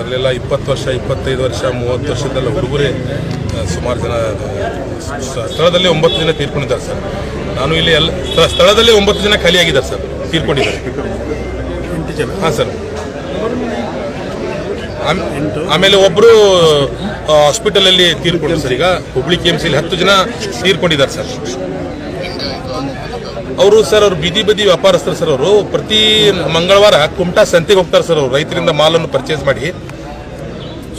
ಅದರಲ್ಲೆಲ್ಲ ಇಪ್ಪತ್ತು ವರ್ಷ ಇಪ್ಪತ್ತೈದು ವರ್ಷ ಮೂವತ್ತು ವರ್ಷದಲ್ಲ ಹುಡುಗರೇ ಸುಮಾರು ಜನ ಸ್ಥಳದಲ್ಲಿ ಒಂಬತ್ತು ಜನ ತೀರ್ಕೊಂಡಿದ್ದಾರೆ ಸರ್. ನಾನು ಇಲ್ಲಿ ಎಲ್ಲ ಸ್ಥಳದಲ್ಲಿ ಒಂಬತ್ತು ಜನ ಖಾಲಿಯಾಗಿದ್ದಾರೆ ಸರ್ ತೀರ್ಕೊಂಡಿದ್ದಾರೆ. ಹಾಂ ಸರ್. ಆಮ್- ಆಮೇಲೆ ಒಬ್ಬರು ಹಾಸ್ಪಿಟಲಲ್ಲಿ ತೀರ್ಕೊಂಡ್ರು ಸರ್ ಈಗ ಹುಬ್ಳಿ ಕೆ ಎಂ ಸಿಲಿ ಹತ್ತು ಜನ ತೀರ್ಕೊಂಡಿದ್ದಾರೆ ಸರ್. ಅವರು ಸರ್, ಅವರು ಬೀದಿ ಬದಿ ವ್ಯಾಪಾರಸ್ಥರು ಸರ್ ಅವರು. ಪ್ರತಿ ಮಂಗಳವಾರ ಕುಮಟಾ ಸಂತೆಗೆ ಹೋಗ್ತಾರೆ ಸರ್ ಅವರು. ರೈತರಿಂದ ಮಾಲನ್ನು ಪರ್ಚೇಸ್ ಮಾಡಿ.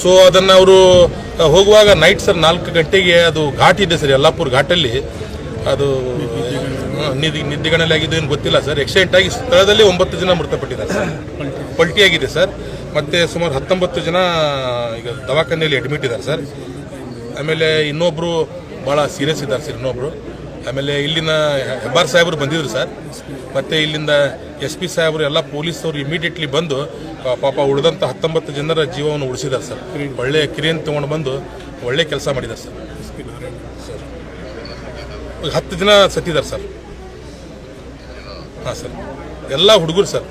ಸೊ ಅದನ್ನು ಅವರು ಹೋಗುವಾಗ ನೈಟ್ ಸರ್, ನಾಲ್ಕು ಗಂಟೆಗೆ ಅದು ಘಾಟ್ ಇದೆ ಸರ್, ಯಲ್ಲಾಪುರ್ ಘಾಟಲ್ಲಿ. ಅದು ನಿಧಿ ನಿದ್ದೆಗಣಲ್ಲಿ ಆಗಿದೆ ಏನು ಗೊತ್ತಿಲ್ಲ ಸರ್. ಆಕ್ಸಿಡೆಂಟ್ ಆಗಿ ಸ್ಥಳದಲ್ಲಿ ಒಂಬತ್ತು ಜನ ಮೃತಪಟ್ಟಿದ್ದಾರೆ ಸರ್. ಪಲ್ಟಿ ಆಗಿದೆ ಸರ್. ಮತ್ತೆ ಸುಮಾರು ಹತ್ತೊಂಬತ್ತು ಜನ ಈಗ ದವಾಖಾನೆಯಲ್ಲಿ ಅಡ್ಮಿಟ್ ಇದ್ದಾರೆ ಸರ್. ಆಮೇಲೆ ಇನ್ನೊಬ್ರು ಭಾಳ ಸೀರಿಯಸ್ ಇದ್ದಾರೆ ಸರ್, ಇನ್ನೊಬ್ರು. ಆಮೇಲೆ ಇಲ್ಲಿನ ಹೆಬ್ಬಾರ್ ಸಾಹೇಬರು ಬಂದಿದ್ರು ಸರ್. ಮತ್ತೆ ಇಲ್ಲಿಂದ ಎಸ್ ಪಿ ಸಾಹೇಬರು ಎಲ್ಲ ಪೊಲೀಸರು ಇಮಿಡಿಯೇಟ್ಲಿ ಬಂದು ಪಾಪ ಉಳಿದಂತ ಹತ್ತೊಂಬತ್ತು ಜನರ ಜೀವವನ್ನು ಉಳಿಸಿದ್ದಾರೆ ಸರ್. ಒಳ್ಳೆ ಕಿರಿಯನ್ನು ತೊಗೊಂಡು ಬಂದು ಒಳ್ಳೆ ಕೆಲಸ ಮಾಡಿದ್ದಾರೆ ಸರ್. ಹತ್ತು ದಿನ ಸತ್ತಿದ್ದಾರೆ ಸರ್. ಹಾಂ ಸರ್. ಎಲ್ಲ ಹುಡುಗರು ಸರ್.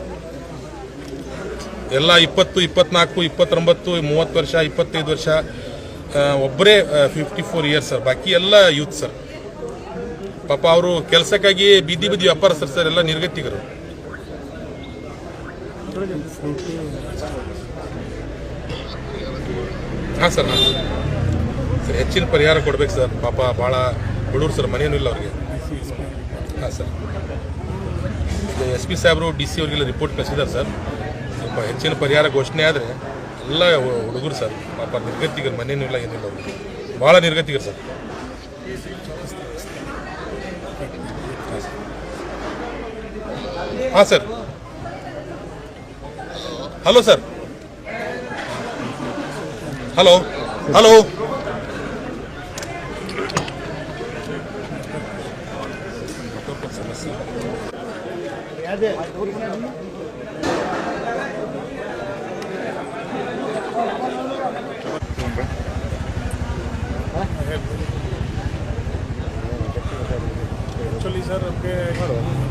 ಎಲ್ಲ ಇಪ್ಪತ್ತು, ಇಪ್ಪತ್ನಾಲ್ಕು, ಇಪ್ಪತ್ತೊಂಬತ್ತು, ಮೂವತ್ತು ವರ್ಷ, ಇಪ್ಪತ್ತೈದು ವರ್ಷ ಒಬ್ಬರೇ ಫಿಫ್ಟಿ ಫೋರ್ ಇಯರ್ಸ್ ಸರ್. ಬಾಕಿ ಎಲ್ಲ ಯೂತ್ ಸರ್. ಪಾಪ ಅವರು ಕೆಲಸಕ್ಕಾಗಿ ಬೀದಿ ಬಿದ್ದಿ ವ್ಯಾಪಾರ ಸರ್ ಎಲ್ಲ ನಿರ್ಗತಿಕರು. ಹಾಂ ಸರ್ ಹಾಂ. ಸರ್, ಹೆಚ್ಚಿನ ಪರಿಹಾರ ಕೊಡ್ಬೇಕು ಸರ್. ಪಾಪ ಭಾಳ ಹುಡುಗರು ಸರ್, ಮನೇನೂ ಇಲ್ಲ ಅವ್ರಿಗೆ. ಹಾಂ ಸರ್. ಎಸ್ ಪಿ ಸಾಹೇಬರು, ಡಿ ಸಿ ಅವರಿಗೆಲ್ಲ ರಿಪೋರ್ಟ್ ಕಳಿಸಿದ್ದಾರೆ ಸರ್. ಸ್ವಲ್ಪ ಹೆಚ್ಚಿನ ಪರಿಹಾರ ಘೋಷಣೆ ಆದರೆ ಎಲ್ಲ ಹುಡುಗರು ಸರ್, ಪಾಪ ನಿರ್ಗತಿಗರು ಮನೇನೂ ಇಲ್ಲ, ಏನಿಲ್ಲ ಅವ್ರಿಗೆ. ಭಾಳ ನಿರ್ಗತಿಗರು ಸರ್. ಹಾಂ sir hello sir hello hello sir आपके